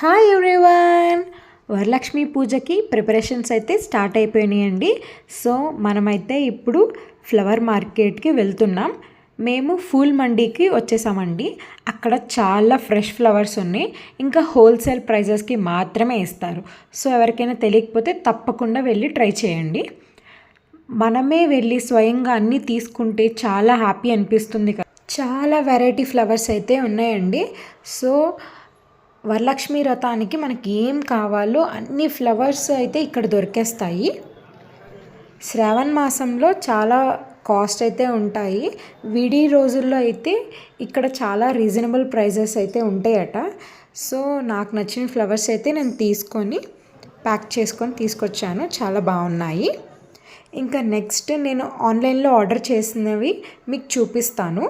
Hi everyone Varalakshmi పూజకి preparations అయితే start అయిపోయినాయండి. సో మనమైతే ఇప్పుడు ఫ్లవర్ మార్కెట్కి వెళ్తున్నాం. మేము ఫూల్ మండీకి వచ్చేసామండి. అక్కడ చాలా ఫ్రెష్ ఫ్లవర్స్ ఉన్నాయి. ఇంకా హోల్సేల్ ప్రైజెస్కి మాత్రమే ఇస్తారు. సో ఎవరికైనా తెలియకపోతే తప్పకుండా వెళ్ళి ట్రై చేయండి. మనమే వెళ్ళి స్వయంగా అన్నీ తీసుకుంటే చాలా హ్యాపీ అనిపిస్తుంది కదా. చాలా వెరైటీ ఫ్లవర్స్ అయితే ఉన్నాయండి. సో వరలక్ష్మి వ్రతానికి మనకి ఏం కావాలో అన్ని ఫ్లవర్స్ అయితే ఇక్కడ దొరికేస్తాయి. శ్రావణ మాసంలో చాలా కాస్ట్ అయితే ఉంటాయి. విడి రోజుల్లో అయితే ఇక్కడ చాలా రీజనబుల్ ప్రైజెస్ అయితే ఉంటాయట. సో నాకు నచ్చిన ఫ్లవర్స్ అయితే నేను తీసుకొని ప్యాక్ చేసుకొని తీసుకొచ్చాను. చాలా బాగున్నాయి. ఇంకా నెక్స్ట్ నేను ఆన్లైన్లో ఆర్డర్ చేసినవి మీకు చూపిస్తాను.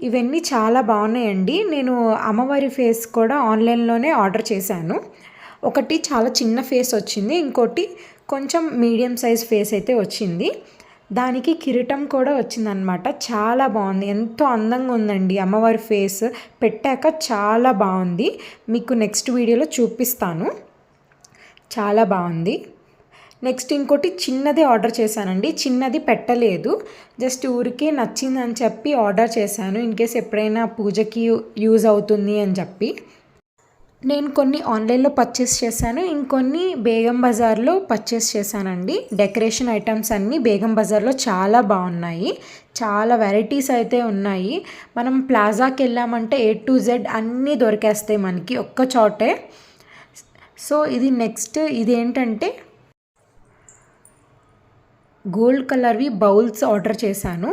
ఇవన్నీ చాలా బాగున్నాయండి. నేను అమ్మవారి ఫేస్ కూడా ఆన్లైన్లోనే ఆర్డర్ చేశాను. ఒకటి చాలా చిన్న ఫేస్ వచ్చింది. ఇంకోటి కొంచెం మీడియం సైజ్ ఫేస్ అయితే వచ్చింది. దానికి కిరీటం కూడా వచ్చిందనమాట చాలా బాగుంది. ఎంతో అందంగా ఉందండి అమ్మవారి ఫేస్. పెట్టాక చాలా బాగుంది. మీకు నెక్స్ట్ వీడియోలో చూపిస్తాను. చాలా బాగుంది. నెక్స్ట్ ఇంకోటి చిన్నది ఆర్డర్ చేశానండి. చిన్నది పెట్టలేదు. జస్ట్ ఊరికే నచ్చిందని చెప్పి ఆర్డర్ చేశాను. ఇన్ కేస్ ఎప్పుడైనా పూజకి యూజ్ అవుతుంది అని చెప్పి. నేను కొన్ని ఆన్లైన్లో పర్చేస్ చేశాను. ఇంకొన్ని బేగం బజార్లో పర్చేస్ చేశానండి. డెకరేషన్ ఐటమ్స్ అన్నీ బేగం బజార్లో చాలా బాగున్నాయి. చాలా వెరైటీస్ అయితే ఉన్నాయి. మనం ప్లాజాకి వెళ్ళామంటే ఏ టు జెడ్ అన్నీ దొరికేస్తాయి మనకి ఒక్క చోటే. సో ఇది నెక్స్ట్ ఇదేంటంటే గోల్డ్ కలర్వి బౌల్స్ ఆర్డర్ చేశాను.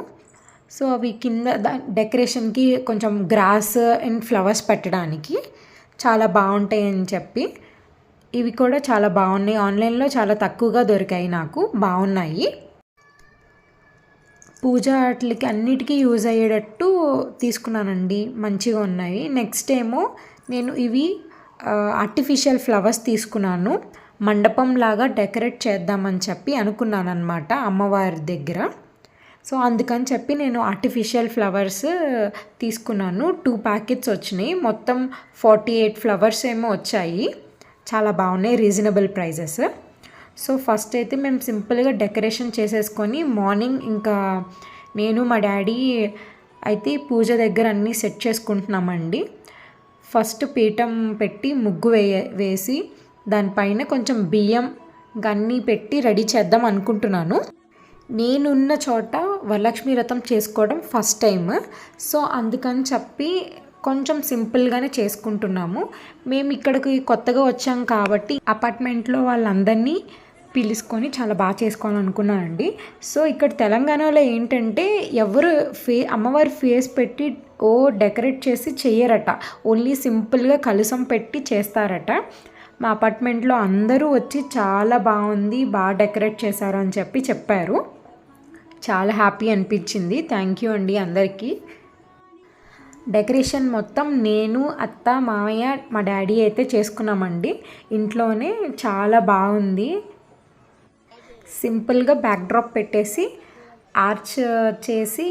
సో అవి కింద డెకరేషన్కి కొంచెం గ్రాస్ అండ్ ఫ్లవర్స్ పెట్టడానికి చాలా బాగుంటాయి అని చెప్పి ఇవి కూడా చాలా బాగున్నాయి. ఆన్లైన్లో చాలా తక్కువగా దొరికాయి నాకు. బాగున్నాయి. పూజ వాటికి అన్నిటికీ యూజ్ అయ్యేటట్టు తీసుకున్నానండి. మంచిగా ఉన్నాయి. నెక్స్ట్ ఏమో నేను ఇవి ఆర్టిఫిషియల్ ఫ్లవర్స్ తీసుకున్నాను. మండపం లాగా డెకరేట్ చేద్దామని చెప్పి అనుకున్నాను అనమాట అమ్మవారి దగ్గర. సో అందుకని చెప్పి నేను ఆర్టిఫిషియల్ ఫ్లవర్స్ తీసుకున్నాను. టూ ప్యాకెట్స్ వచ్చినాయి. మొత్తం ఫార్టీ ఎయిట్ ఫ్లవర్స్ ఏమో వచ్చాయి. చాలా బాగున్నాయి రీజనబుల్ ప్రైజెస్ సో ఫస్ట్ అయితే మేము సింపుల్గా డెకరేషన్ చేసేసుకొని మార్నింగ్ ఇంకా నేను మా డాడీ అయితే పూజ దగ్గర అన్నీ సెట్ చేసుకుంటున్నామండి. ఫస్ట్ పీఠం పెట్టి ముగ్గు వేయ వేసి దానిపైన కొంచెం బియ్యం గన్నీ పెట్టి రెడీ చేద్దాం అనుకుంటున్నాను. నేనున్న చోట వరలక్ష్మి వ్రతం చేసుకోవడం ఫస్ట్ టైం సో అందుకని చెప్పి కొంచెం సింపుల్గానే చేసుకుంటున్నాము. మేము ఇక్కడికి కొత్తగా వచ్చాం కాబట్టి అపార్ట్మెంట్లో వాళ్ళందరినీ పిలుచుకొని చాలా బాగా చేసుకోవాలనుకున్నానండి. సో ఇక్కడ తెలంగాణలో ఏంటంటే ఎవరు ఫే అమ్మవారి ఫేస్ పెట్టి ఓ డెకరేట్ చేసి చేయరట ఓన్లీ సింపుల్గా కలుసం పెట్టి చేస్తారట. మా అపార్ట్మెంట్లో అందరూ వచ్చి చాలా బాగుంది బాగా డెకరేట్ చేశారు అని చెప్పి చెప్పారు. చాలా హ్యాపీ అనిపించింది. థ్యాంక్ యూ అండి అందరికీ. డెకరేషన్ మొత్తం నేను అత్త మామయ్య మా డాడీ అయితే చేసుకున్నామండి. ఇంట్లోనే చాలా బాగుంది. సింపుల్గా బ్యాక్డ్రాప్ పెట్టేసి ఆర్చ్ చేసి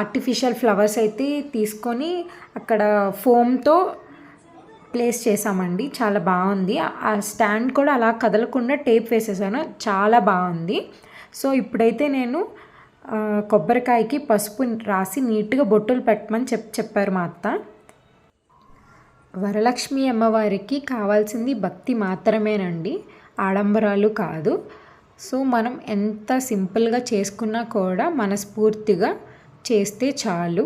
ఆర్టిఫిషియల్ ఫ్లవర్స్ అయితే తీసుకొని అక్కడ ఫోమ్తో ప్లేస్ చేసామండి చాలా బాగుంది. ఆ స్టాండ్ కూడా అలా కదలకుండా టేప్ వేసేసాను. చాలా బాగుంది. సో ఇప్పుడైతే నేను కొబ్బరికాయకి పసుపు రాసి నీట్గా బొట్టులు పెట్టమని చెప్ చెప్పారు మా అత్త. వరలక్ష్మి అమ్మవారికి కావాల్సింది భక్తి మాత్రమేనండి. ఆడంబరాలు కాదు. సో మనం ఎంత సింపుల్గా చేసుకున్నా కూడా మనస్ఫూర్తిగా చేస్తే చాలు.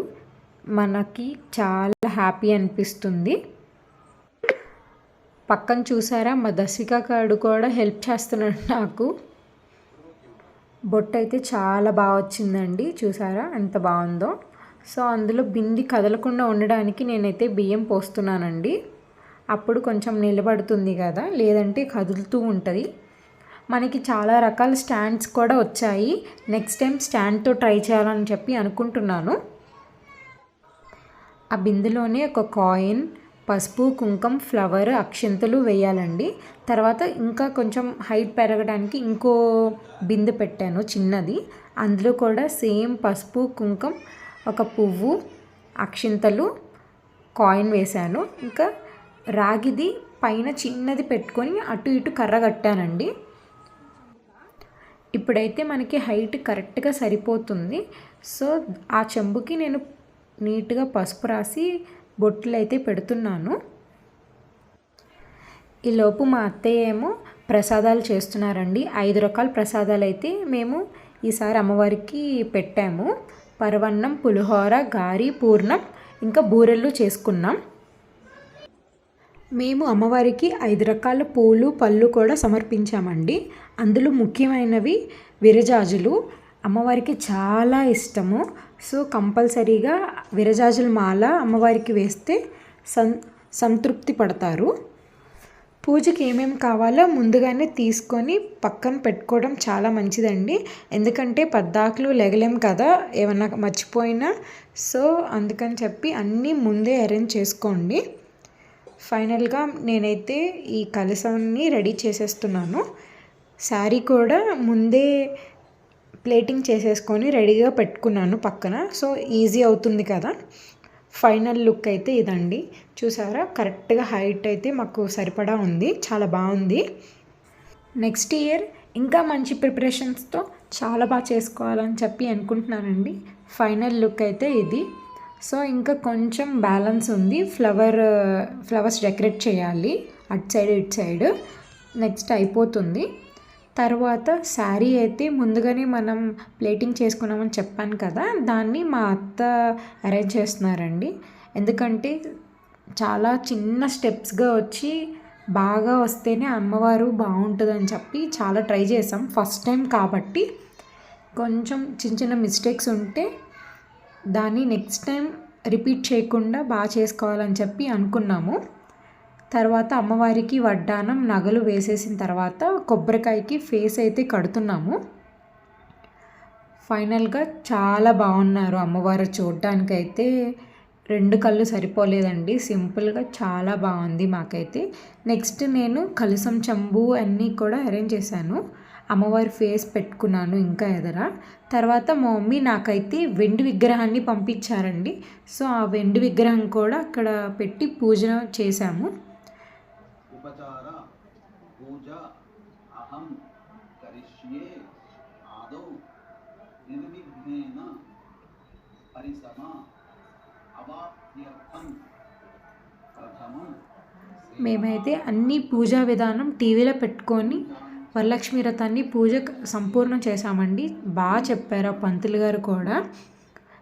మనకి చాలా హ్యాపీ అనిపిస్తుంది. పక్కన చూసారా? మా దశిక కాడు కూడా హెల్ప్ చేస్తున్నాడు నాకు. బొట్టు అయితే చాలా బాగా వచ్చిందండి. చూసారా? ఎంత బాగుందో. సో అందులో బింది కదలకుండా ఉండడానికి నేనైతే బియ్యం పోస్తున్నానండి. అప్పుడు కొంచెం నిలబడుతుంది కదా. లేదంటే కదులుతూ ఉంటుంది. మనకి చాలా రకాల స్టాండ్స్ కూడా వచ్చాయి. నెక్స్ట్ టైం స్టాండ్తో ట్రై చేయాలని చెప్పి అనుకుంటున్నాను. ఆ బిందులోనే ఒక కాయిన్ పసుపు కుంకుమ ఫ్లవర్ అక్షింతలు వేయాలండి. తర్వాత ఇంకా కొంచెం హైట్ పెరగడానికి ఇంకో బిందె పెట్టాను చిన్నది. అందులో కూడా సేమ్ పసుపు కుంకం ఒక పువ్వు అక్షింతలు కాయిన్ వేశాను. ఇంకా రాగిది పైన చిన్నది పెట్టుకొని అటు ఇటు కర్ర కట్టానండి. ఇప్పుడైతే మనకి హైట్ కరెక్ట్గా సరిపోతుంది. సో ఆ చెంబుకి నేను నీట్గా పసుపు రాసి బొట్లు అయితే పెడుతున్నాను ఈలోపు మా అత్తయ్య ఏమో ప్రసాదాలు చేస్తున్నారండి. ఐదు రకాల ప్రసాదాలు అయితే మేము ఈసారి అమ్మవారికి పెట్టాము. పరవన్నం పులిహోర గారి పూర్ణం ఇంకా బూరెలు చేసుకున్నాం. మేము అమ్మవారికి ఐదు రకాల పూలు పళ్ళు కూడా సమర్పించామండి. అందులో ముఖ్యమైనవి విరజాజులు అమ్మవారికి చాలా ఇష్టము. సో కంపల్సరీగా విరజాజుల మాల అమ్మవారికి వేస్తే సం సంతృప్తి పడతారు. పూజకి ఏమేమి కావాలో ముందుగానే తీసుకొని పక్కన పెట్టుకోవడం చాలా మంచిదండి. ఎందుకంటే పద్దాకులు లెగలేం కదా ఏమన్నా మర్చిపోయినా. సో అందుకని చెప్పి అన్నీ ముందే అరేంజ్ చేసుకోండి. ఫైనల్గా నేనైతే ఈ కలసాన్ని రెడీ చేసేస్తున్నాను. శారీ కూడా ముందే ప్లేటింగ్ చేసేసుకొని రెడీగా పెట్టుకున్నాను పక్కన. సో ఈజీ అవుతుంది కదా. ఫైనల్ లుక్ అయితే ఇదండి. చూసారా? కరెక్ట్గా హైట్ అయితే మాకు సరిపడా ఉంది. చాలా బాగుంది. నెక్స్ట్ ఇయర్ ఇంకా మంచి ప్రిపరేషన్స్తో చాలా బాగా చేసుకోవాలని చెప్పి అనుకుంటున్నానండి. ఫైనల్ లుక్ అయితే ఇది. సో ఇంకా కొంచెం బ్యాలెన్స్ ఉంది. ఫ్లవర్ ఫ్లవర్స్ డెకరేట్ చేయాలి. అటు సైడ్ ఇటు సైడ్. నెక్స్ట్ అయిపోతుంది. తర్వాత శారీ అయితే ముందుగానే మనం ప్లేటింగ్ చేసుకున్నామని చెప్పాను కదా దాన్ని మా అత్త అరేంజ్ చేస్తున్నారండి. ఎందుకంటే చాలా చిన్న స్టెప్స్గా వచ్చి బాగా వస్తేనే అమ్మవారు బాగుంటుందని చెప్పి చాలా ట్రై చేసాం ఫస్ట్ టైం కాబట్టి. కొంచెం చిన్న చిన్న మిస్టేక్స్ ఉంటే దాన్ని నెక్స్ట్ టైం రిపీట్ చేయకుండా బాగా చేసుకోవాలని చెప్పి అనుకున్నాము. తర్వాత అమ్మవారికి వడ్డానం నగలు వేసేసిన తర్వాత కొబ్బరికాయకి ఫేస్ అయితే కడుతున్నాము. ఫైనల్గా చాలా బాగున్నారు అమ్మవారు చూడటానికైతే రెండు కళ్ళు సరిపోలేదండి. సింపుల్గా చాలా బాగుంది మాకైతే. నెక్స్ట్ నేను కలసం చెంబు అన్నీ కూడా అరేంజ్ చేశాను. అమ్మవారి ఫేస్ పెట్టుకున్నాను ఇంకా ఎదర. తర్వాత మా మమ్మీ నాకైతే వెండి విగ్రహాన్ని పంపించారండి. సో ఆ వెండి విగ్రహం కూడా అక్కడ పెట్టి పూజ చేశాము. ఉపచార పూజ అహం కరిష్యే ఆదౌ నిర్విఘ్నేన పరిసమ అవాప్యర్థం ప్రథమం మేమైతే అన్ని పూజా విధానం టీవీలో పెట్టుకొని వరలక్ష్మి రథాన్ని పూజ సంపూర్ణం చేశామండి. బాగా చెప్పారు ఆ పంతులు గారు కూడా.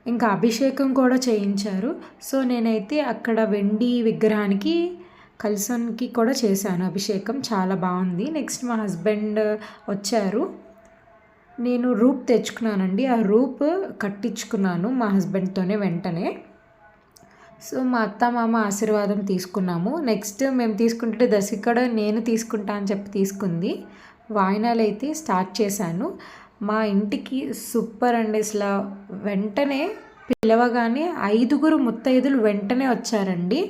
ఇంకా అభిషేకం కూడా చేయించారు. సో నేనైతే అక్కడ వెండి విగ్రహానికి కలసానికి కూడా చేశాను. అభిషేకం చాలా బాగుంది. నెక్స్ట్ మా హస్బెండ్ వచ్చారు. నేను రూప్ తెచ్చుకున్నానండి. ఆ రూప్ కట్టించుకున్నాను మా హస్బెండ్తోనే వెంటనే. సో మా అత్త మామ ఆశీర్వాదం తీసుకున్నాము. నెక్స్ట్ మేము తీసుకుంటే దశక్కడ నేను తీసుకుంటా అని చెప్పి తీసుకుంది. వాయినాలు అయితే స్టార్ట్ చేశాను. మా ఇంటికి సూపర్ అండి అసలు. వెంటనే పిలవగానే ఐదుగురు ముత్తైదులు వెంటనే వచ్చారండి.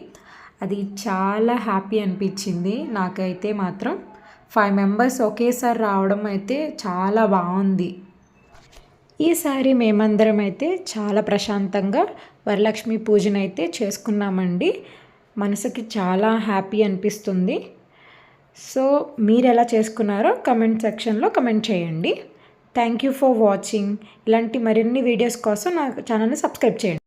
అది చాలా హ్యాపీ అనిపించింది. నాకైతే మాత్రం ఫైవ్ మెంబర్స్ ఒకేసారి రావడం అయితే చాలా బాగుంది. ఈసారి మేమందరం అయితే చాలా ప్రశాంతంగా వరలక్ష్మి పూజనైతే అయితే చేసుకున్నామండి. మనసుకి చాలా హ్యాపీ అనిపిస్తుంది. సో మీరు ఎలా చేసుకున్నారో కమెంట్ సెక్షన్లో కమెంట్ చేయండి. Thank you for watching. ఇలాంటి మరిన్ని వీడియోస్ కోసం నా ఛానల్ని సబ్స్క్రైబ్ చేయండి.